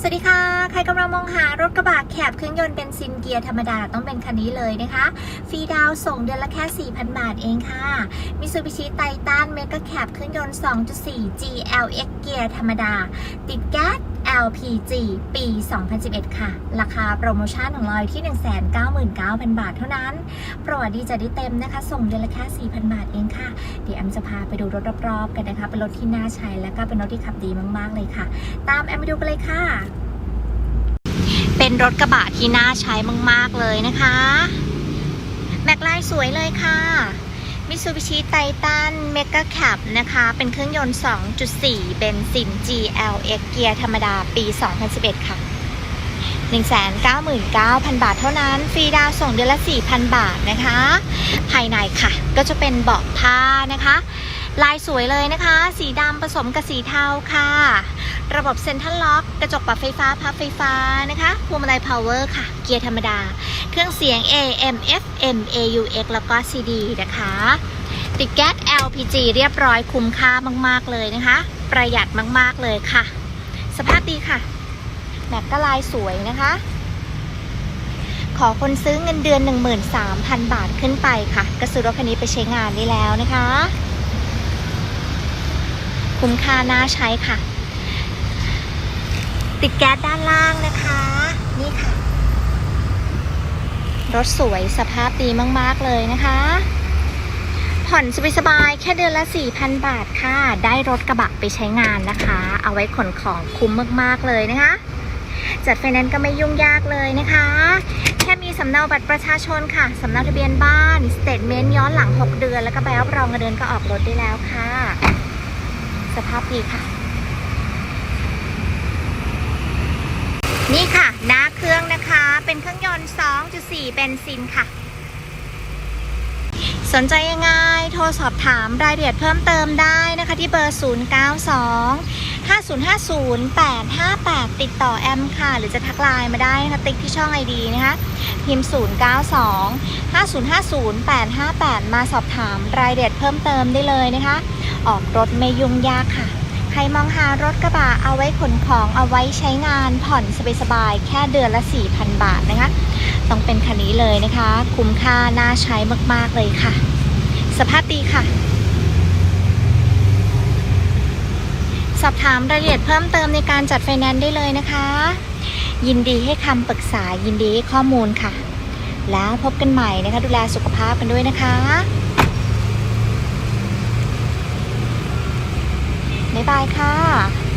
สวัสดีค่ะ ใครกำลังมองหารถกระบะแคบเครื่องยนต์เป็นซินเกียร์ธรรมดาต้องเป็นคันนี้เลยนะคะ ฟรีดาวส่งเดือนละแค่ 4,000 บาทเองค่ะมิซูบิชิไททันเมกะแคบเครื่องยนต์ 2.4 GLX เกียร์ธรรมดา ติดแก๊ส LPG ปี 2011 ค่ะ ราคาโปรโมชั่นของเราอยู่ที่ 199,000 บาทเท่านั้น โปรดีจะได้เต็มนะคะ ส่งเดือนละแค่ 4,000 บาทเองค่ะ เดี๋ยวแอมจะพาไปดูรถรอบๆกันนะคะ เป็นรถที่น่าใช้และก็เป็นรถที่ขับดีมากๆเลยค่ะ ตามแอมไปดูกันเลยค่ะ เป็นรถกระบะที่น่าใช้มากๆเลยนะคะ แม็กไลน์สวยเลยค่ะ มิ t ซูบิชิไททันเมก a แคปนะคะ เป็นเครื่องยนต์ 2.4 เบนซิน GLX เกียร์ธรรมดาปี 2011 ค่ะ 199,000 บาทเท่านั้น ฟรีดาวส่งเดือนละ 4,000 บาทนะคะ ภายในค่ะ ก็จะเป็นเบาะผ้านะคะ ลายสวยเลยนะคะ สีดำผสมกับสีเทาค่ะ ระบบเซ็นทรัลล็อก กระจกปรับไฟฟ้าพับไฟฟ้านะคะพวงมาลัยพาวเวอร์ค่ะ เกียร์ธรรมดา เครื่องเสียง AM FM AUX แล้วก็ CD นะคะ ติดแก๊ส LPG เรียบร้อยคุ้มค่ามากๆเลยนะคะ ประหยัดมากๆเลยค่ะ สภาพดีค่ะแม็กก็ลายสวยนะคะ ขอคนซื้อเงินเดือน 13,000 บาทขึ้นไปค่ะ ก็ซื้อรถคันนี้ไปใช้งานได้แล้วนะคะ คุ้มค่าน่าใช้ค่ะ ติดแก๊สด้านล่างนะคะ รถสวยสภาพดีมาก ๆ เลยนะคะ ผ่อนสบายๆแค่เดือนละ 4,000 บาทค่ะ ได้รถกระบะไปใช้งานนะคะ เอาไว้ขนของคุ้มมาก ๆ เลยนะคะ จัดไฟแนนซ์ก็ไม่ยุ่งยากเลยนะคะ แค่มีสำเนาบัตรประชาชนค่ะ สำเนาทะเบียนบ้านสเตทเมนต์ย้อนหลัง 6 เดือน แล้วก็ใบรับรองเงินเดือนก็ออกรถได้แล้วค่ะ สภาพดีค่ะ นี่ค่ะหน้าเครื่องนะคะ เป็นเครื่องยนต์ 2.4 เบนซินค่ะ สนใจยังไง โทรสอบถามรายละเอียดเพิ่มเติมได้นะคะที่เบอร์ 092 5050 858 ติดต่อแอมค่ะ หรือจะทักไลน์มาได้นะคะติ๊กที่ช่อง ID นะคะพิมพ์ 092 5050 858 มาสอบถามรายละเอียดเพิ่มเติมได้เลยนะคะ ออกรถไม่ยุ่งยากค่ะ ใครมองหารถกระบะเอาไว้ขนของเอาไว้ใช้งานผ่อนสบายๆแค่เดือนละ 4,000 บาทนะคะ ต้องเป็นคันนี้เลยนะคะ คุ้มค่าน่าใช้มากๆเลยค่ะ สภาพดีค่ะ สอบถามรายละเอียดเพิ่มเติมในการจัดไฟแนนซ์ได้เลยนะคะ ยินดีให้คำปรึกษายินดีให้ข้อมูลค่ะ แล้วพบกันใหม่นะคะ ดูแลสุขภาพกันด้วยนะคะ บ๊ายบายค่ะ